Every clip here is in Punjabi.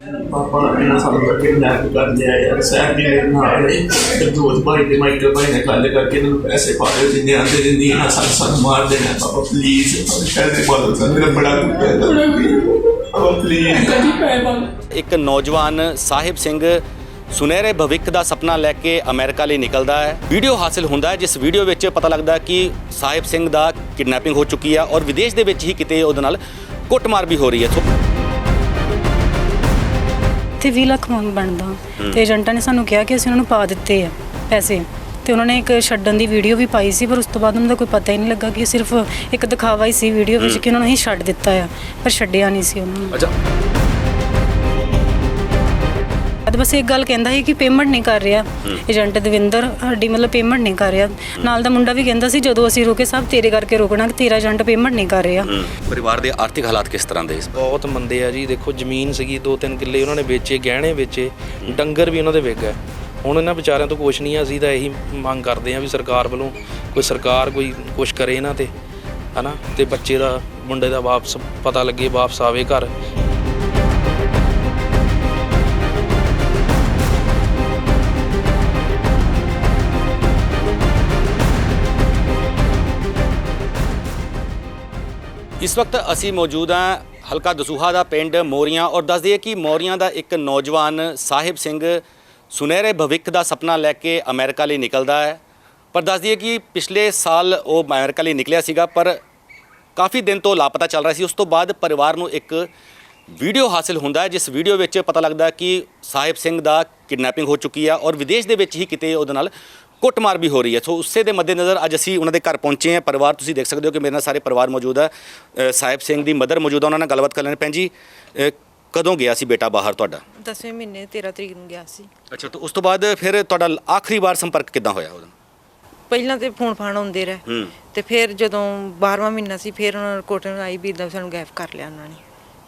ਪਾਪਾ ਨੇ ਸਾਨੂੰ ਕਰਕੇ ਨਾ ਕਰ ਲਿਆ ਯਾਰ ਸਾਹਿਬ ਜੀ ਮੇਰੇ ਨਾਲ ਹੈ ਤੇ ਦੋਸਤ ਭਾਈ ਤੇ ਮਾਈਕਲ ਭਾਈ ਨੇ ਗੱਲ ਕਰਕੇ ਇਹਨਾਂ ਨੂੰ ਪੈਸੇ ਪਾ ਦੇ ਜਿੰਨੇ ਆਂਦੇ ਨੇ ਨਹੀਂ ਨਾ ਸਾਨੂੰ ਸਾਨੂੰ ਮਾਰ ਦੇਣਾ ਪਾਪਾ ਪਲੀਜ਼ ਪੈਸੇ ਪਾ ਦਿਓ ਸਾਨੂੰ ਮੇਰਾ ਬੜਾ ਕੁੱਤਾ ਹੈ। ਪਾਪਾ ਪਲੀਜ਼ ਇੱਕ ਨੌਜਵਾਨ ਸਾਹਿਬ ਸਿੰਘ ਸੁਨਹਿਰੇ ਭਵਿੱਖ ਦਾ ਸੁਪਨਾ ਲੈ ਕੇ ਅਮਰੀਕਾ ਲਈ ਨਿਕਲਦਾ ਹੈ। ਵੀਡੀਓ ਹਾਸਲ ਹੁੰਦਾ ਹੈ ਜਿਸ ਵੀਡੀਓ ਵਿੱਚ ਪਤਾ ਲੱਗਦਾ ਹੈ ਕਿ ਸਾਹਿਬ ਸਿੰਘ ਦਾ ਕਿਡਨੈਪਿੰਗ ਹੋ ਚੁੱਕੀ ਹੈ ਔਰ ਵਿਦੇਸ਼ ਦੇ ਵਿੱਚ ਹੀ ਕਿਤੇ ਉਹਦੇ ਨਾਲ ਕੁੱਟਮਾਰ ਵੀ ਹੋ ਰਹੀ ਹੈ। ਤੇ 20 ਲੱਖ ਮੰਗ ਬਣਦਾ। ਤੇ ਏਜੰਟਾਂ ਨੇ ਸਾਨੂੰ ਕਿਹਾ ਕਿ ਅਸੀਂ ਉਹਨਾਂ ਨੂੰ ਪਾ ਦਿੱਤੇ ਆ ਪੈਸੇ। ਤੇ ਉਹਨਾਂ ਨੇ ਇੱਕ ਛੱਡਣ ਦੀ ਵੀਡੀਓ ਵੀ ਪਾਈ ਸੀ ਪਰ ਉਸ ਤੋਂ ਬਾਅਦ ਉਹਨਾਂ ਦਾ ਕੋਈ ਪਤਾ ਹੀ ਨਹੀਂ ਲੱਗਾ ਕਿ ਸਿਰਫ ਇੱਕ ਦਿਖਾਵਾ ਹੀ ਸੀ ਵੀਡੀਓ ਵਿੱਚ ਕਿ ਉਹਨਾਂ ਨੂੰ ਹੀ ਛੱਡ ਦਿੱਤਾ ਆ ਪਰ ਛੱਡਿਆ ਨਹੀਂ ਸੀ ਉਹਨਾਂ ਨੂੰ। ਅੱਛਾ। ਬਸ ਇੱਕ ਗੱਲ ਕਹਿੰਦਾ ਸੀ ਕਿ ਪੇਮੈਂਟ ਨਹੀਂ ਕਰ ਰਿਹਾ। ਏਜੰਟ ਦਵਿੰਦਰ ਸਾਡੀ ਮਤਲਬ ਪੇਮੈਂਟ ਨਹੀਂ ਕਰ ਰਿਹਾ। ਨਾਲ ਦਾ ਮੁੰਡਾ ਵੀ ਕਹਿੰਦਾ ਸੀ ਜਦੋਂ ਅਸੀਂ ਰੁਕੇ ਸਭ ਤੇਰੇ ਕਰਕੇ ਰੁਕਣਾ ਕਿ ਤੇਰਾ ਏਜੰਟ ਪੇਮੈਂਟ ਨਹੀਂ ਕਰ ਰਿਹਾ। ਪਰਿਵਾਰ ਦੇ ਆਰਥਿਕ ਹਾਲਾਤ ਕਿਸ ਤਰ੍ਹਾਂ ਦੇ ਇਸ ਬਹੁਤ ਮੰਦੇ ਆ ਜੀ। ਦੇਖੋ ਜ਼ਮੀਨ ਸੀਗੀ ਦੋ ਤਿੰਨ ਕਿੱਲੇ ਉਹਨਾਂ ਨੇ ਵੇਚੇ ਗਹਿਣੇ ਵੇਚੇ ਡੰਗਰ ਵੀ ਉਹਨਾਂ ਦੇ ਵਿਕ ਗਏ। ਹੁਣ ਇਹਨਾਂ ਵਿਚਾਰਿਆਂ ਤੋਂ ਕੁਛ ਨਹੀਂ ਆ ਅਸੀਂ ਤਾਂ ਇਹੀ ਮੰਗ ਕਰਦੇ ਆ ਵੀ ਸਰਕਾਰ ਵੱਲੋਂ ਕੋਈ ਸਰਕਾਰ ਕੋਈ ਕੁਛ ਕਰੇ ਇਹਨਾਂ ਤੇ ਹਨਾ? ਤੇ ਬੱਚੇ ਦਾ ਮੁੰਡੇ ਦਾ ਵਾਪਸ ਪਤਾ ਲੱਗੇ ਵਾਪਸ ਆਵੇ ਘਰ। ਇਸ ਵਕਤ ਅਸੀਂ ਮੌਜੂਦ ਹਾਂ ਹਲਕਾ ਦਸੂਹਾ ਦਾ ਪਿੰਡ ਮੋਰੀਆਂ ਔਰ ਦੱਸ ਦਈਏ ਕਿ ਮੋਰੀਆਂ ਦਾ ਇੱਕ ਨੌਜਵਾਨ ਸਾਹਿਬ ਸਿੰਘ ਸੁਨਹਿਰੇ ਭਵਿੱਖ ਦਾ ਸੁਪਨਾ ਲੈ ਕੇ ਅਮਰੀਕਾ ਲਈ ਨਿਕਲਦਾ ਹੈ। ਪਰ ਦੱਸ ਦਈਏ ਕਿ ਪਿਛਲੇ ਸਾਲ ਉਹ ਅਮਰੀਕਾ ਲਈ ਨਿਕਲਿਆ ਸੀਗਾ, ਪਰ ਕਾਫੀ ਦਿਨ ਤੋਂ ਲਾਪਤਾ ਚੱਲ ਰਿਹਾ ਸੀ। ਉਸ ਤੋਂ ਬਾਅਦ ਪਰਿਵਾਰ ਨੂੰ ਇੱਕ ਵੀਡੀਓ ਹਾਸਲ ਹੁੰਦਾ ਹੈ, ਜਿਸ ਵੀਡੀਓ ਵਿੱਚ ਪਤਾ ਲੱਗਦਾ ਕਿ ਸਾਹਿਬ ਸਿੰਘ ਦਾ ਕਿਡਨੈਪਿੰਗ ਹੋ ਚੁੱਕੀ ਹੈ ਔਰ ਵਿਦੇਸ਼ ਦੇ ਵਿੱਚ ਹੀ ਕਿਤੇ ਉਹਦੇ ਨਾਲ ਕੁੱਟਮਾਰ ਵੀ ਹੋ ਰਹੀ ਹੈ। ਸੋ ਉਸੇ ਦੇ ਮੱਦੇਨਜ਼ਰ ਅੱਜ ਅਸੀਂ ਉਹਨਾਂ ਦੇ ਘਰ ਪਹੁੰਚੇ ਹਾਂ। ਪਰਿਵਾਰ ਤੁਸੀਂ ਦੇਖ ਸਕਦੇ ਹੋ ਕਿ ਮੇਰੇ ਨਾਲ ਸਾਰੇ ਪਰਿਵਾਰ ਮੌਜੂਦ ਹੈ। ਸਾਹਿਬ ਸਿੰਘ ਦੀ ਮਦਰ ਮੌਜੂਦ ਹੈ। ਉਹਨਾਂ ਨਾਲ ਗੱਲਬਾਤ ਕਰ ਲੈਣੇ ਭੈਣ ਜੀ ਕਦੋਂ ਗਿਆ ਸੀ ਬੇਟਾ ਬਾਹਰ ਤੁਹਾਡਾ? ਦਸਵੇਂ ਮਹੀਨੇ 13 ਤਰੀਕ ਨੂੰ ਗਿਆ ਸੀ। ਅੱਛਾ ਤਾਂ ਉਸ ਤੋਂ ਬਾਅਦ ਫਿਰ ਤੁਹਾਡਾ ਆਖਰੀ ਵਾਰ ਸੰਪਰਕ ਕਿੱਦਾਂ ਹੋਇਆ ਉਹਦਾ? ਪਹਿਲਾਂ ਤੇ ਫੋਨ ਫਾਨ ਆਉਂਦੇ ਰਹੇ। ਤੇ ਫਿਰ ਜਦੋਂ 12ਵਾਂ ਮਹੀਨਾ ਸੀ ਫਿਰ ਉਹਨਾਂ ਰਿਪੋਰਟ ਆਈ ਵੀ ਇਦਾਂ ਸਾਨੂੰ ਗਾਇਬ ਕਰ ਲਿਆ ਉਹਨਾਂ ਨੇ।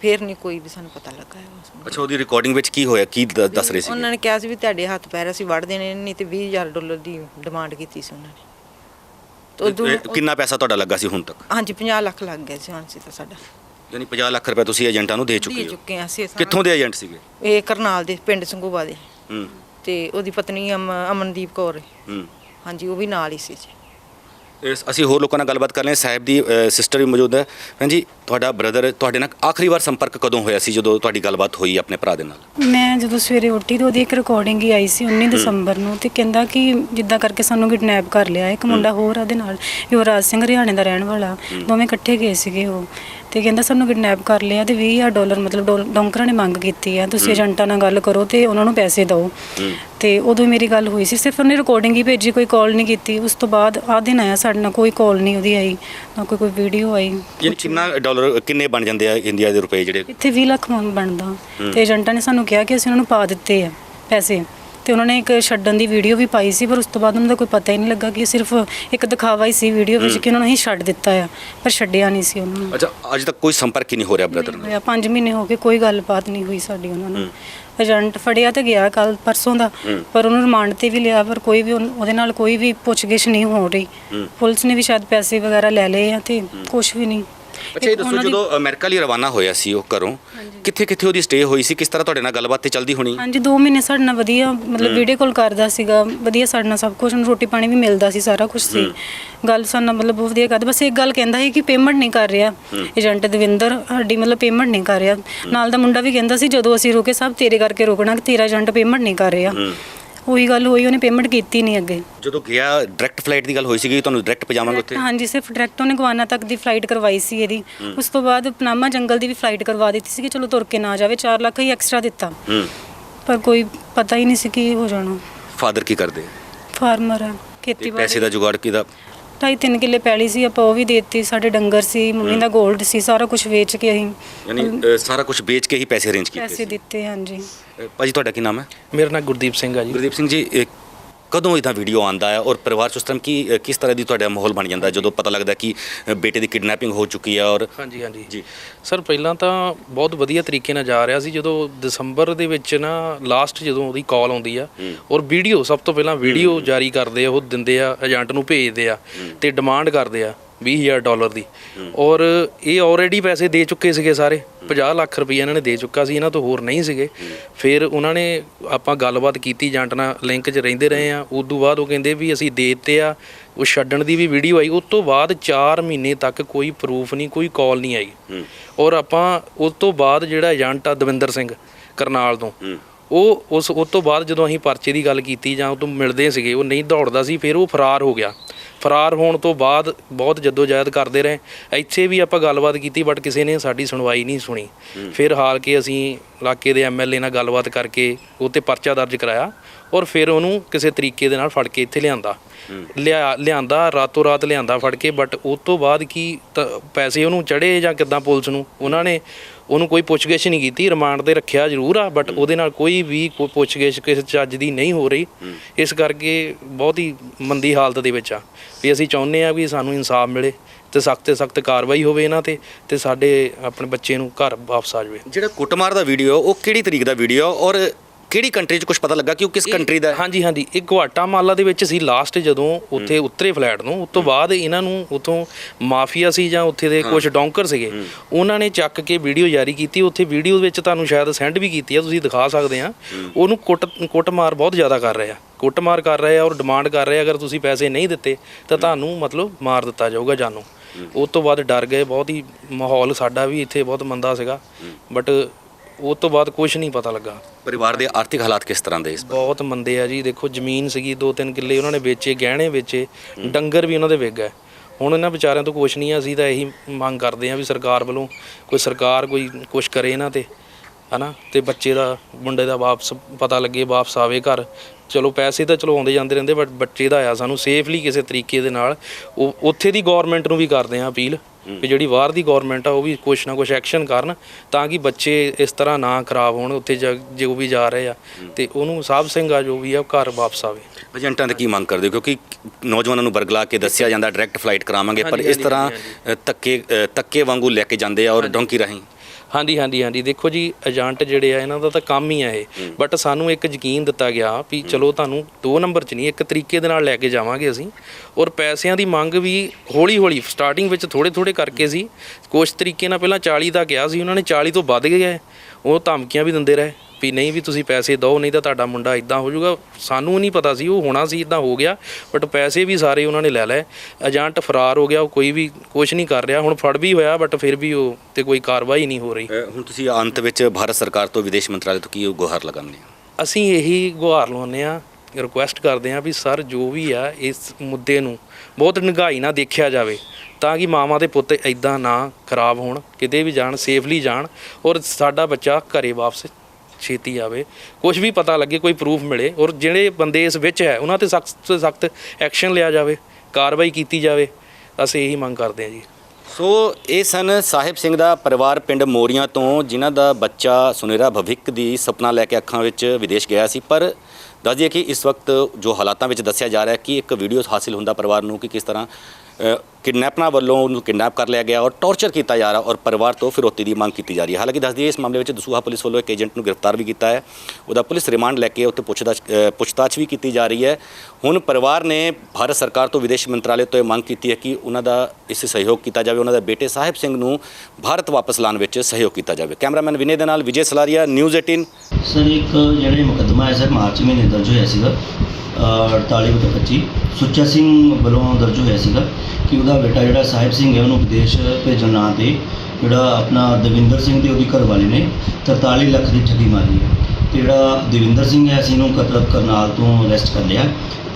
ਫਿਰ ਨਹੀਂ ਕੋਈ ਵੀ ਸਾਨੂੰ ਪਤਾ ਲੱਗਾ ਹੈ ਉਸ। ਅੱਛਾ ਉਹਦੀ ਰਿਕਾਰਡਿੰਗ ਵਿੱਚ ਕੀ ਹੋਇਆ? ਕੀ ਦ- ਦੱਸ ਰਹੇ ਸੀ ਉਹਨਾਂ ਨੇ ਕਿਹਾ ਸੀ ਵੀ ਤੁਹਾਡੇ ਹੱਥ ਪੈਰ ਅਸੀਂ ਵੜ ਦੇਣੇ ਨੇ, ਨਹੀਂ ਤੇ 20000 ਡਾਲਰ ਦੀ ਡਿਮਾਂਡ ਕੀਤੀ ਸੀ ਉਹਨਾਂ ਨੇ। ਤੇ ਉਦੋਂ- ਕਿੰਨਾ ਪੈਸਾ ਤੁਹਾਡਾ ਲੱਗਾ ਸੀ ਹੁਣ ਤੱਕ? ਹਾਂਜੀ 50 ਲੱਖ ਲੱਗ ਗਿਆ ਸੀ ਹੁਣ ਸੀ ਤਾਂ ਸਾਡਾ। ਯਾਨੀ 50 ਲੱਖ ਰੁਪਏ ਤੁਸੀਂ ਏਜੰਟਾਂ ਨੂੰ ਦੇ ਦੇ ਚੁੱਕੇ ਹੋ। ਚੁੱਕੇ ਹਾਂ ਅਸੀਂ ਸਾਰਾ। ਕਿੱਥੋਂ ਦੇ ਏਜੰਟ ਸੀਗੇ? ਇਹ ਕਰਨਾਲ ਦੇ ਪਿੰਡ ਸੰਗੋਬਾ ਦੇ। ਹੂੰ। ਤੇ ਉਹਦੀ ਪਤਨੀ ਅਮ- ਅਮਨਦੀਪ ਕੌਰ। ਹੂੰ। ਹਾਂਜੀ ਉਹ ਵੀ ਨਾਲ ਹੀ ਸੀ ਜੀ। ਇਸ- ਅਸੀਂ ਹੋਰ ਲੋਕਾਂ ਨਾਲ ਗੱਲਬਾਤ ਕਰ ਰਹੇ ਹਾਂ। ਸਾਹਿਬ ਦੀ ਸਿਸਟਰ ਵੀ ਮੌਜੂਦ ਹੈ। ਭੈਣ ਜੀ ਤੁਹਾਡਾ ਬ੍ਰਦਰ ਤੁਹਾਡੇ ਨਾਲ ਆਖਰੀ ਵਾਰ ਸੰਪਰਕ ਕਦੋਂ ਹੋਇਆ ਸੀ ਜਦੋਂ ਤੁਹਾਡੀ ਗੱਲਬਾਤ ਹੋਈ ਆਪਣੇ ਭਰਾ ਦੇ ਨਾਲ? ਮੈਂ ਜਦੋਂ ਸਵੇਰੇ ਉੱਠੀ ਤਾਂ ਉਹਦੀ ਇੱਕ ਰਿਕਾਰਡਿੰਗ ਹੀ ਆਈ ਸੀ 19 ਦਸੰਬਰ ਨੂੰ ਤੇ ਕਹਿੰਦਾ ਕਿ ਜਿੱਦਾਂ ਕਰਕੇ ਸਾਨੂੰ ਕਿਡਨੈਪ ਕਰ ਲਿਆ। ਇੱਕ ਮੁੰਡਾ ਹੋਰ ਆ ਉਹਦੇ ਨਾਲ ਯੁਵਰਾਜ ਸਿੰਘ ਹਰਿਆਣੇ ਦਾ ਰਹਿਣ ਵਾਲਾ। ਦੋਵੇਂ ਇਕੱਠੇ ਗਏ ਸੀਗੇ ਉਹ। ਤੇ ਕਹਿੰਦਾ ਸਾਨੂੰ ਕਿਡਨੈਪ ਕਰ ਲਿਆ ਤੇ 20000 ਡਾਲਰ ਮਤਲਬ ਡੋਂਕਰਾਂ ਨੇ ਮੰਗ ਕੀਤੀ ਆ। ਤੁਸੀਂ ਏਜੰਟਾਂ ਨਾਲ ਗੱਲ ਕਰੋ ਤੇ ਉਹਨਾਂ ਨੂੰ ਪੈਸੇ ਦਿਓ। ਤੇ ਉਦੋਂ ਮੇਰੀ ਗੱਲ ਹੋਈ ਸੀ ਸਿਰਫ ਉਹਨੇ ਰਿਕਾਰਡਿੰਗ ਹੀ ਭੇਜੀ ਕੋਈ ਕਾਲ ਨਹੀਂ ਕੀਤੀ। ਉਸ ਤੋਂ ਬਾਅਦ ਆ ਦਿਨ ਆਇਆ ਸਾਡੇ ਨਾਲ ਕੋਈ ਕਾਲ ਨਹੀਂ ਉਹਦੀ ਆਈ ਨਾ ਕੋਈ ਕੋਈ ਵੀਡੀਓ ਆਈ। ਯਾਨੀ ਕਿੰਨਾ ਡਾਲਰ ਕਿੰਨੇ ਬਣ ਜਾਂਦੇ ਆ ਇੰਡੀਆ ਦੇ ਰੁਪਏ ਜਿਹੜੇ? ਇੱਥੇ 20 ਲੱਖ ਮੰਗ ਬਣਦਾ। ਤੇ ਏਜੰਟਾਂ ਨੇ ਸਾਨੂੰ ਕਿਹਾ ਕਿ ਅਸੀਂ ਉਹਨਾਂ ਨੂੰ ਪਾ ਦਿੱਤੇ ਆ ਪੈਸੇ। ਤੇ ਉਹਨਾਂ ਨੇ ਇੱਕ ਛੱਡਣ ਦੀ ਵੀਡੀਓ ਵੀ ਪਾਈ ਸੀ ਪਰ ਉਸ ਤੋਂ ਬਾਅਦ ਉਹਨਾਂ ਦਾ ਕੋਈ ਪਤਾ ਹੀ ਨਹੀਂ ਲੱਗਾ ਕਿ ਇਹ ਸਿਰਫ ਇੱਕ ਦਿਖਾਵਾ ਹੀ ਸੀ ਵੀਡੀਓ ਵਿੱਚ ਕਿ ਉਹਨਾਂ ਨੂੰ ਹੀ ਛੱਡ ਦਿੱਤਾ ਆ ਪਰ ਛੱਡਿਆ ਨਹੀਂ ਸੀ ਉਹਨਾਂ ਨੂੰ। ਅੱਛਾ ਅੱਜ ਤੱਕ ਕੋਈ ਸੰਪਰਕ ਹੀ ਨਹੀਂ ਹੋ ਰਿਹਾ ਬ੍ਰਦਰ ਨਾਲ? ਹੋਇਆ 5 ਮਹੀਨੇ ਹੋ ਗਏ ਕੋਈ ਗੱਲਬਾਤ ਨਹੀਂ ਹੋਈ ਸਾਡੀ ਉਹਨਾਂ ਨਾਲ। ਏਜੰਟ ਫੜਿਆ ਤੇ ਗਿਆ ਕੱਲ ਪਰਸੋਂ ਦਾ ਪਰ ਉਹਨੂੰ ਰਿਮਾਂਡ ਤੇ ਵੀ ਲਿਆ ਪਰ ਕੋਈ ਵੀ ਉਹਨ- ਉਹਦੇ ਨਾਲ ਕੋਈ ਵੀ ਪੁੱਛਗਿੱਛ ਨਹੀਂ ਹੋ ਰਹੀ। ਪੁਲਿਸ ਨੇ ਵੀ ਸ਼ਾਇਦ ਪੈਸੇ ਵਗੈਰਾ ਲੈ ਲਏ ਆ ਤੇ ਕੁਝ ਵੀ ਨਹੀਂ। ਅੱਛਾ ਇਹ ਦੱਸੋ ਉਹਨਾਂ ਦੀ- ਜਦੋਂ ਅਮਰੀਕਾ ਲਈ ਰਵਾਨਾ ਹੋਇਆ ਸੀ ਉਹ ਘਰੋਂ ਕਿੱਥੇ ਕਿੱਥੇ ਉਹਦੀ ਸਟੇ ਹੋਈ ਸੀ ਕਿਸ ਤਰ੍ਹਾਂ ਤੁਹਾਡੇ ਨਾਲ ਗੱਲਬਾਤ ਤੇ ਚੱਲਦੀ ਹੋਣੀ? ਹਾਂਜੀ 2 ਮਹੀਨੇ ਸਾਡੇ ਨਾਲ ਵਧੀਆ ਮਤਲਬ ਵੀਡੀਓ ਕਾਲ ਕਰਦਾ ਸੀਗਾ ਵਧੀਆ ਸਾਡੇ ਨਾਲ ਸਭ ਕੁਝ ਰੋਟੀ ਪਾਣੀ ਵੀ ਮਿਲਦਾ ਸੀ ਸਾਰਾ ਕੁਝ ਸੀ। ਗੱਲ ਸਾਡੇ ਨਾਲ ਮਤਲਬ ਬਹੁਤ ਵਧੀਆ ਕਰਦਾ ਬਸ ਇੱਕ ਗੱਲ ਕਹਿੰਦਾ ਸੀ ਕਿ ਪੇਮੈਂਟ ਨਹੀਂ ਕਰ ਰਿਹਾ ਏਜੰਟ ਦਵਿੰਦਰ ਸਾਡੀ ਮਤਲਬ ਪੇਮੈਂਟ ਨਹੀਂ ਕਰ ਰਿਹਾ। ਨਾਲ ਦਾ ਮੁੰਡਾ ਵੀ ਕਹਿੰਦਾ ਸੀ ਜਦੋਂ ਅਸੀਂ ਰੁਕੇ ਸਭ ਤੇਰੇ ਕਰਕੇ ਰੁਕਣਾ ਕਿ ਤੇਰਾ ਏਜੰਟ ਪੇਮੈਂਟ ਨਹੀਂ ਕਰ ਰਿਹਾ। ਉਹੀ ਗੱਲ ਹੋਈ ਉਹਨੇ ਪੇਮੈਂਟ ਕੀਤੀ ਨਹੀਂ ਅੱਗੇ। ਜਦੋਂ ਗਿਆ ਡਾਇਰੈਕਟ ਫਲਾਈਟ ਦੀ ਗੱਲ ਹੋਈ ਸੀਗੀ ਤੁਹਾਨੂੰ ਡਾਇਰੈਕਟ ਪਜਾਵਾਂਗੇ ਉੱਥੇ? ਹਾਂਜੀ ਸਿਰਫ ਡਾਇਰੈਕਟ ਉਹਨੇ ਗਵਾਨਾ ਤੱਕ ਦੀ ਫਲਾਈਟ ਕਰਵਾਈ ਸੀ ਇਹਦੀ। ਉਸ ਤੋਂ ਬਾਅਦ ਪਨਾਮਾ ਜੰਗਲ ਦੀ ਵੀ ਫਲਾਈਟ ਕਰਵਾ ਦਿੱਤੀ ਸੀ ਕਿ ਚਲੋ ਤੁਰ ਕੇ ਨਾ ਜਾਵੇ 4 ਲੱਖ ਹੀ ਐਕਸਟਰਾ ਦਿੱਤਾ। ਪਰ ਕੋਈ ਪਤਾ ਹੀ ਨਹੀਂ ਸੀ ਕੀ ਹੋ ਜਾਣਾ। ਫਾਦਰ ਕੀ ਕਰਦੇ? ਫਾਰਮਰ ਹੈ ਖੇਤੀਬਾੜੀ। ਪੈਸੇ ਦਾ ਜੁਗਾੜ ਕਿਦਾ ਢਾਈ ਤਿੰਨ ਕਿੱਲੇ ਪੈਲੀ ਸੀ ਆਪਾਂ ਉਹ ਵੀ ਦੇਤੀ ਸਾਡੇ ਡੰਗਰ ਸੀ ਮੰਮੀ ਦਾ 골ਡ ਸੀ ਸਾਰਾ ਕੁਝ ਵੇਚ ਕੇ ਅਸੀਂ ਯਾਨੀ ਅ, ਸਾਰਾ ਕੁਝ ਵੇਚ ਕੇ ਹੀ ਪੈਸੇ ਅਰੇਂਜ ਕੀਤੇ ਪੈਸੇ ਸੀ। ਦਿੱਤੇ ਹਾਂਜੀ। ਅ, ਭਾਜੀ ਤੁਹਾਡਾ ਕੀ ਨਾਮ ਹੈ? ਮੇਰਾ ਨਾਮ ਗੁਰਦੀਪ ਸਿੰਘ ਆ ਜੀ। ਗੁਰਦੀਪ ਸਿੰਘ ਜੀ ਇਹ ਕਦੋਂ ਇਦਾਂ ਵੀਡੀਓ ਆਂਦਾ ਹੈ ਔਰ ਪਰਿਵਾਰ ਚ ਉਸ ਟਾਈਮ ਕੀ ਕਿਸ ਤਰ੍ਹਾਂ ਦੀ ਤੁਹਾਡਾ ਮਾਹੌਲ ਬਣ ਜਾਂਦਾ ਹੈ? ਜਦੋਂ ਪਤਾ ਲੱਗਦਾ ਕਿ ਬੇਟੇ ਦੀ ਕਿਡਨੈਪਿੰਗ ਹੋ ਚੁੱਕੀ ਹੈ ਔਰ ਹਾਂਜੀ ਹਾਂਜੀ। ਜੀ। ਸਰ ਪਹਿਲਾਂ ਤਾਂ ਬਹੁਤ ਵਧੀਆ ਤਰੀਕੇ ਨਾਲ ਜਾ ਰਿਹਾ ਸੀ। ਜਦੋਂ ਦਸੰਬਰ ਦੇ ਵਿੱਚ ਨਾ ਲਾਸਟ ਜਦੋਂ ਉਹਦੀ ਕਾਲ ਆਉਂਦੀ ਆ ਔਰ ਵੀਡੀਓ ਸਭ ਤੋਂ ਪਹਿਲਾਂ ਵੀਡੀਓ ਜਾਰੀ ਕਰਦੇ ਆ ਉਹ ਦਿੰਦੇ ਆ ਏਜੰਟ ਨੂੰ ਭੇਜਦੇ ਆ ਤੇ ਡਿਮਾਂਡ ਕਰਦੇ ਆ। 20000 ਡਾਲਰ ਦੀ। ਔਰ ਇਹ ਆਲਰੇਡੀ ਪੈਸੇ ਦੇ ਚੁੱਕੇ ਸੀਗੇ ਸਾਰੇ। 50 ਲੱਖ ਰੁਪਏ ਇਹਨਾਂ ਨੇ ਦੇ ਚੁੱਕਾ ਸੀ, ਇਹਨਾਂ ਤੋਂ ਹੋਰ ਨਹੀਂ ਸੀਗੇ। ਫਿਰ ਉਹਨਾਂ ਨੇ ਆਪਾਂ ਗੱਲਬਾਤ ਕੀਤੀ ਏਜੰਟ ਨਾਲ ਲਿੰਕ 'ਚ ਰਹਿੰਦੇ ਰਹੇ ਆ। ਉਸ ਤੋਂ ਬਾਅਦ ਉਹ ਕਹਿੰਦੇ ਵੀ ਅਸੀਂ ਦੇ ਦਿੱਤੇ ਆ। ਉਹ ਛੱਡਣ ਦੀ ਵੀ ਵੀਡੀਓ ਆਈ। ਉਸ ਤੋਂ ਬਾਅਦ 4 ਮਹੀਨੇ ਤੱਕ ਕੋਈ ਪ੍ਰੂਫ ਨਹੀਂ, ਕੋਈ ਕਾਲ ਨਹੀਂ ਆਈ। ਔਰ ਆਪਾਂ ਉਸ ਤੋਂ ਬਾਅਦ ਜਿਹੜਾ ਏਜੰਟ ਆ ਦਵਿੰਦਰ ਸਿੰਘ ਕਰਨਾਲ ਤੋਂ, ਉਹ ਉਸ ਉਸ ਤੋਂ ਬਾਅਦ ਜਦੋਂ ਅਸੀਂ ਪਰਚੇ ਦੀ ਗੱਲ ਕੀਤੀ ਜਾਂ ਉਹ ਤੋਂ ਮਿਲਦੇ ਸੀਗੇ, ਉਹ ਨਹੀਂ ਦੌੜਦਾ ਸੀ, ਫਿਰ ਉਹ ਫਰਾਰ ਹੋ ਗਿਆ। ਫਰਾਰ ਹੋਣ ਤੋਂ ਬਾਅਦ ਬਹੁਤ ਜਦੋਜਹਿਦ ਕਰਦੇ ਰਹੇ। ਇੱਥੇ ਵੀ ਆਪਾਂ ਗੱਲਬਾਤ ਕੀਤੀ ਬਟ ਕਿਸੇ ਨੇ ਸਾਡੀ ਸੁਣਵਾਈ ਨਹੀਂ ਸੁਣੀ। ਫਿਰ ਹਾਲ ਕੇ ਅਸੀਂ ਇਲਾਕੇ ਦੇ ਐਮਐਲਏ ਨਾਲ ਗੱਲਬਾਤ ਕਰਕੇ ਉਹ ਤੇ ਪਰਚਾ ਦਰਜ ਕਰਾਇਆ ਔਰ ਫਿਰ ਉਹਨੂੰ ਕਿਸੇ ਤਰੀਕੇ ਦੇ ਨਾਲ ਫੜ ਕੇ ਇੱਥੇ ਲਿਆਂਦਾ। ਲਿਆ ਲਿਆਂਦਾ ਰਾਤੋਂ ਰਾਤ ਲਿਆਂਦਾ ਫੜ ਕੇ ਬਟ ਉਸ ਤੋਂ ਬਾਅਦ ਕੀ ਪੈਸੇ ਉਹਨੂੰ ਚੜੇ ਜਾਂ ਕਿੱਦਾਂ ਪੁਲਿਸ ਨੂੰ? ਉਹਨਾਂ ਨੇ ਉਹਨੂੰ ਕੋਈ ਪੁੱਛਗਿੱਛ ਨਹੀਂ ਕੀਤੀ ਰਿਮਾਂਡ ਤੇ ਰੱਖਿਆ ਜ਼ਰੂਰ ਆ ਬਟ ਉਹਦੇ ਨਾਲ ਕੋਈ ਵੀ ਕੋਈ ਪੁੱਛਗਿੱਛ ਕਿਸੇ ਚੱਜ ਦੀ ਨਹੀਂ ਹੋ ਰਹੀ। ਇਸ ਕਰਕੇ ਬਹੁਤ ਹੀ ਮੰਦੀ ਹਾਲਤ ਦੇ ਵਿੱਚ ਆ ਵੀ ਅਸੀਂ ਚਾਹੁੰਦੇ ਆ ਵੀ ਸਾਨੂੰ ਇਨਸਾਫ ਮਿਲੇ ਤੇ ਸਖਤ ਤੇ ਸਖਤ ਕਾਰਵਾਈ ਹੋਵੇ ਇਹਨਾਂ ਤੇ ਤੇ ਸਾਡੇ ਆਪਣੇ ਬੱਚੇ ਨੂੰ ਘਰ ਵਾਪਸ ਆ ਜਾਵੇ। ਜਿਹੜਾ ਕੁੱਟਮਾਰ ਦਾ ਵੀਡੀਓ ਉਹ ਕਿਹੜੀ ਤਰੀਕ ਦਾ ਵੀਡੀਓ ਔਰ ਕਿਹੜੀ ਕੰਟਰੀ 'ਚ ਕੁਝ ਪਤਾ ਲੱਗਾ ਕਿ ਉਹ ਕਿਸ ਕੰਟਰੀ ਦਾ ਹੈ? ਹਾਂਜੀ ਹਾਂਜੀ। ਇਹ ਗੁਆਟਾਮਾਲਾ ਦੇ ਵਿੱਚ ਸੀ ਲਾਸਟ ਜਦੋਂ ਉੱਥੇ ਉਤਰੇ ਫਲੈਟ ਨੂੰ। ਉਸ ਤੋਂ ਬਾਅਦ ਇਹਨਾਂ ਨੂੰ ਉਥੋਂ ਮਾਫੀਆ ਸੀ ਜਾਂ ਉੱਥੇ ਦੇ ਕੁਝ ਡੌਂਕਰ ਸੀਗੇ। ਉਹਨਾਂ ਨੇ ਚੱਕ ਕੇ ਵੀਡੀਓ ਜਾਰੀ ਕੀਤੀ। ਉੱਥੇ ਵੀਡੀਓ ਵਿੱਚ ਤੁਹਾਨੂੰ ਸ਼ਾਇਦ ਸੈਂਡ ਵੀ ਕੀਤੀ ਆ ਤੁਸੀਂ ਦਿਖਾ ਸਕਦੇ ਆ। ਉਹਨੂੰ ਕੁੱਟ ਕੁੱਟਮਾਰ ਬਹੁਤ ਜ਼ਿਆਦਾ ਕਰ ਰਹੇ ਆ। ਕੁੱਟਮਾਰ ਕਰ ਰਹੇ ਆ ਔਰ ਡਿਮਾਂਡ ਕਰ ਰਹੇ ਆ। ਅਗਰ ਤੁਸੀਂ ਪੈਸੇ ਨਹੀਂ ਦਿੱਤੇ ਤਾਂ ਤੁਹਾਨੂੰ ਮਤਲਬ ਮਾਰ ਦਿੱਤਾ ਜਾਊਗਾ ਜਾਨੋਂ। ਉਸ ਤੋਂ ਬਾਅਦ ਡਰ ਗਏ। ਬਹੁਤ ਹੀ ਮਾਹੌਲ ਸਾਡਾ ਵੀ ਇੱਥੇ ਬਹੁਤ ਮੰਦਾ ਸੀਗਾ। ਬਟ ਉਸ ਤੋਂ ਬਾਅਦ ਕੁਝ ਨਹੀਂ ਪਤਾ ਲੱਗਾ। ਪਰਿਵਾਰ ਦੇ ਆਰਥਿਕ ਹਾਲਾਤ ਕਿਸ ਤਰ੍ਹਾਂ ਦੇ ਇਸ ਬਹੁਤ ਮੰਦੇ ਆ ਜੀ। ਦੇਖੋ ਜ਼ਮੀਨ ਸੀਗੀ ਦੋ ਤਿੰਨ ਕਿੱਲੇ ਉਹਨਾਂ ਨੇ ਵੇਚੇ ਗਹਿਣੇ ਵੇਚੇ ਡੰਗਰ ਵੀ ਉਹਨਾਂ ਦੇ ਵਿਕ ਗਏ। ਹੁਣ ਇਹਨਾਂ ਵਿਚਾਰਿਆਂ ਤੋਂ ਕੁਝ ਨਹੀਂ ਆ, ਅਸੀਂ ਤਾਂ ਇਹੀ ਮੰਗ ਕਰਦੇ ਆ ਵੀ ਸਰਕਾਰ ਵੱਲੋਂ ਕੋਈ ਸਰਕਾਰ ਕੋਈ ਕੁਝ ਕਰੇ ਇਹਨਾਂ ਤੇ। ਹਨਾ? ਤੇ ਬੱਚੇ ਦਾ ਮੁੰਡੇ ਦਾ ਵਾਪਸ ਪਤਾ ਲੱਗੇ ਵਾਪਸ ਆਵੇ ਘਰ। ਚਲੋ ਪੈਸੇ ਤਾਂ ਚਲੋ ਆਉਂਦੇ ਜਾਂਦੇ ਰਹਿੰਦੇ ਬਟ ਬੱਚੇ ਦਾ ਆ ਸਾਨੂੰ ਸੇਫਲੀ ਕਿਸੇ ਤਰੀਕੇ ਦੇ ਨਾਲ। ਉਹ ਉੱਥੇ ਦੀ ਗਵਰਨਮੈਂਟ ਨੂੰ ਵੀ ਕਰਦੇ ਆ ਅਪੀਲ ਵੀ ਜਿਹੜੀ ਬਾਹਰ ਦੀ ਗਵਰਨਮੈਂਟ ਆ ਉਹ ਵੀ ਕੁਛ ਨਾ ਕੁਛ ਐਕਸ਼ਨ ਕਰਨ ਤਾਂ ਕਿ ਬੱਚੇ ਇਸ ਤਰ੍ਹਾਂ ਨਾ ਖਰਾਬ ਹੋਣ ਉੱਥੇ ਜਾ- ਵੀ ਜਾ ਰਹੇ ਆ। ਤੇ ਉਹਨੂੰ ਸਾਹਿਬ ਸਿੰਘ ਆ ਜੋ ਵੀ ਆ ਘਰ ਵਾਪਸ ਆਵੇ। ਏਜੰਟਾਂ ਦੀ ਕੀ ਮੰਗ ਕਰਦੇ ਹੋ? ਕਿਉਂਕਿ ਨੌਜਵਾਨਾਂ ਨੂੰ ਬਰਗਲਾ ਕੇ ਦੱਸਿਆ ਜਾਂਦਾ ਡਾਇਰੈਕਟ ਫਲਾਈਟ ਕਰਾਵਾਂਗੇ ਪਰ ਇਸ ਤਰ੍ਹਾਂ ਅ, ਧੱਕੇ ਵਾਂਗੂ ਲੈ ਕੇ ਜਾਂਦੇ ਆ ਔਰ ਡੋਂਕੀ ਰਾਹੀਂ। ਹਾਂਜੀ ਹਾਂਜੀ ਹਾਂਜੀ। ਦੇਖੋ ਜੀ ਏਜੰਟ ਜਿਹੜੇ ਆ ਇਹਨਾਂ ਦਾ ਤਾਂ ਕੰਮ ਹੀ ਆ ਇਹ। ਬਟ ਸਾਨੂੰ ਇੱਕ ਯਕੀਨ ਦਿੱਤਾ ਗਿਆ ਵੀ ਚਲੋ ਤੁਹਾਨੂੰ ਦੋ ਨੰਬਰ 'ਚ ਨਹੀਂ ਇੱਕ ਤਰੀਕੇ ਦੇ ਨਾਲ ਲੈ ਕੇ ਜਾਵਾਂਗੇ ਅਸੀਂ। ਔਰ ਪੈਸਿਆਂ ਦੀ ਮੰਗ ਵੀ ਹੌਲੀ ਹੌਲੀ ਸਟਾਰਟਿੰਗ ਵਿੱਚ ਥੋੜੇ ਥੋੜੇ ਕਰਕੇ ਸੀ। ਕੁਛ ਤਰੀਕੇ ਨਾਲ ਪਹਿਲਾਂ 40 ਦਾ ਕਿਹਾ ਸੀ ਉਹਨਾਂ ਨੇ 40 ਤੋਂ ਵੱਧ ਗਏ ਉਹ ਧਮਕੀਆਂ ਵੀ ਦਿੰਦੇ ਰਹੇ। ਵੀ ਨਹੀਂ ਵੀ ਤੁਸੀਂ ਪੈਸੇ ਦਿਓ ਨਹੀਂ ਤਾਂ ਤੁਹਾਡਾ ਮੁੰਡਾ ਇਦਾਂ ਹੋ ਜਾਊਗਾ। ਸਾਨੂੰ ਨਹੀਂ ਪਤਾ ਸੀ ਉਹ ਹੋਣਾ ਸੀ ਇਦਾਂ ਹੋ ਗਿਆ। ਬਟ ਪੈਸੇ ਵੀ ਸਾਰੇ ਉਹਨਾਂ ਨੇ ਲੈ ਲਏ। ਏਜੰਟ ਫਰਾਰ ਹੋ ਗਿਆ ਉਹ ਕੋਈ ਵੀ ਕੁਝ ਨਹੀਂ ਕਰ ਰਿਹਾ। ਹੁਣ ਫੜ ਵੀ ਹੋਇਆ ਬਟ ਫਿਰ ਵੀ ਉਹ ਤੇ ਕੋਈ ਕਾਰਵਾਈ ਨਹੀਂ ਹੋ ਰਹੀ। ਹੁਣ ਤੁਸੀਂ ਅੰਤ ਵਿੱਚ ਭਾਰਤ ਸਰਕਾਰ ਤੋਂ ਵਿਦੇਸ਼ ਮੰਤਰਾਲੇ ਤੋਂ ਕੀ ਗੁਹਾਰ ਲਗਾਉਂਦੇ ਆ ਅਸੀਂ ਇਹੀ ਗੁਹਾਰ ਲਾਉਂਦੇ ਆ ਰਿਕੁਐਸਟ ਕਰਦੇ ਆ ਵੀ ਸਰ ਜੋ ਵੀ ਆ ਇਸ ਮੁੱਦੇ ਨੂੰ ਬਹੁਤ ਨਿਗਾਹੀ ਨਾਲ ਦੇਖਿਆ ਜਾਵੇ ਤਾਂ ਕਿ ਮਾਵਾਂ ਦੇ ਪੁੱਤ ਇਦਾਂ ਨਾ ਖਰਾਬ ਹੋਣ ਕਿਤੇ ਵੀ ਜਾਣ ਸੇਫਲੀ ਜਾਣ ਔਰ ਸਾਡਾ ਬੱਚਾ ਘਰੇ ਵਾਪਸ ਛੇਤੀ ਆਵੇ। ਕੁਝ ਵੀ ਪਤਾ ਲੱਗੇ, ਕੋਈ ਪ੍ਰੂਫ ਮਿਲੇ ਔਰ ਜਿਹੜੇ ਬੰਦੇ ਇਸ ਵਿੱਚ ਹੈ, ਉਹਨਾਂ ਤੇ ਸਖਤ ਤੋਂ ਸਖਤ ਐਕਸ਼ਨ ਲਿਆ ਜਾਵੇ, ਕਾਰਵਾਈ ਕੀਤੀ ਜਾਵੇ, ਅਸੀਂ ਇਹੀ ਮੰਗ ਕਰਦੇ ਹਾਂ ਜੀ। ਸੋ, ਇਹ ਸਨ ਸਾਹਿਬ ਸਿੰਘ ਦਾ ਪਰਿਵਾਰ ਪਿੰਡ ਮੋਰੀਆਂ ਤੋਂ, ਜਿਨ੍ਹਾਂ ਦਾ ਬੱਚਾ ਸੁਨੇਰਾ ਭਵਿੱਖ ਦੀ ਸੁਪਨਾ ਲੈ ਕੇ ਅੱਖਾਂ ਵਿੱਚ ਵਿਦੇਸ਼ ਗਿਆ ਸੀ। ਪਰ ਦੱਸ ਦਈਏ ਕਿ ਇਸ ਵਕਤ ਜੋ ਹਾਲਾਤਾਂ ਵਿੱਚ ਦੱਸਿਆ ਜਾ ਰਿਹਾ ਕਿ ਇੱਕ ਵੀਡੀਓ ਹਾਸਿਲ ਹੁੰਦਾ ਪਰਿਵਾਰ ਨੂੰ ਕਿ ਕਿਸ ਤਰ੍ਹਾਂ ਕਿਡਨੈਪਰਾਂ ਵੱਲੋਂ ਉਹਨੂੰ ਕਿਡਨੈਪ ਕਰ ਲਿਆ ਗਿਆ ਔਰ ਟੌਰਚਰ ਕੀਤਾ ਜਾ ਰਿਹਾ ਔਰ ਪਰਿਵਾਰ ਤੋਂ ਫਿਰੋਤੀ ਦੀ ਮੰਗ ਕੀਤੀ ਜਾ ਰਹੀ ਹੈ। ਹਾਲਾਂਕਿ ਦੱਸ ਦਈਏ ਇਸ ਮਾਮਲੇ ਵਿੱਚ ਦਸੂਹਾ ਪੁਲਿਸ ਵੱਲੋਂ ਇੱਕ ਏਜੰਟ ਨੂੰ ਗ੍ਰਿਫਤਾਰ ਵੀ ਕੀਤਾ ਹੈ। ਉਹਦਾ ਪੁਲਿਸ ਰਿਮਾਂਡ ਲੈ ਕੇ ਉੱਤੇ ਪੁੱਛਦਾ ਪੁੱਛਤਾਛ ਵੀ ਕੀਤੀ ਜਾ ਰਹੀ ਹੈ। ਹੁਣ ਪਰਿਵਾਰ ਨੇ ਭਾਰਤ ਸਰਕਾਰ ਤੋਂ ਵਿਦੇਸ਼ ਮੰਤਰਾਲੇ ਤੋਂ ਇਹ ਮੰਗ ਕੀਤੀ ਹੈ ਕਿ ਉਹਨਾਂ ਦਾ ਇਸ ਸਹਿਯੋਗ ਕੀਤਾ ਜਾਵੇ, ਉਹਨਾਂ ਦੇ ਬੇਟੇ ਸਾਹਿਬ ਸਿੰਘ ਨੂੰ ਭਾਰਤ ਵਾਪਸ ਲਾਉਣ ਵਿੱਚ ਸਹਿਯੋਗ ਕੀਤਾ ਜਾਵੇ। ਕੈਮਰਾਮੈਨ ਵਿਨੇ ਦੇ ਨਾਲ ਵਿਜੇ ਸਲਾਰੀਆ, ਨਿਊਜ਼ 18 ਸਰ, ਇੱਕ ਜਿਹੜਾ ਮੁਕੱਦਮਾ ਹੈ ਸਰ, ਮਾਰਚ ਮਹੀਨੇ ਦਰਜ ਹੋਇਆ ਸੀਗਾ ਅ, 48 ਬਟਾ 25 ਸੁੱਚਾ ਸਿੰਘ ਵੱਲੋਂ ਦਰਜ ਹੋਇਆ ਸੀਗਾ ਕਿ ਉਹਦਾ ਬੇਟਾ ਜਿਹੜਾ ਸਾਹਿਬ ਸਿੰਘ ਹੈ ਉਹਨੂੰ ਵਿਦੇਸ਼ ਭੇਜਣ ਨਾਂ ਤੇ ਜਿਹੜਾ ਆਪਣਾ ਦਵਿੰਦਰ ਸਿੰਘ ਤੇ ਉਹਦੀ ਘਰਵਾਲੀ ਨੇ 43 ਲੱਖ ਦੀ ਠੱਗੀ ਮਾਰੀ ਹੈ। ਤੇ ਜਿਹੜਾ ਦਵਿੰਦਰ ਸਿੰਘ ਹੈ ਅਸੀਂ ਇਹਨੂੰ ਕਤਲ ਕਰਨਾਲ ਤੋਂ ਅਰੈਸਟ ਕਰ ਲਿਆ।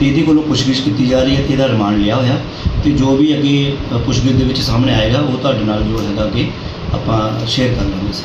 ਤੇ ਇਹਦੇ ਕੋਲੋਂ ਪੁੱਛਗਿੱਛ ਕੀਤੀ ਜਾ ਰਹੀ ਹੈ ਤੇ ਇਹਦਾ ਰਿਮਾਂਡ ਲਿਆ ਹੋਇਆ। ਤੇ ਜੋ ਵੀ ਅੱਗੇ ਪੁੱਛਗਿੱਛ ਦੇ ਵਿੱਚ ਸਾਹਮਣੇ ਆਏਗਾ ਉਹ ਤੁਹਾਡੇ ਨਾਲ ਜੋ ਹੈਗਾ ਅੱਗੇ ਆਪਾਂ ਸ਼ੇਅਰ ਕਰ ਲਾਂਗੇ ਸਰ।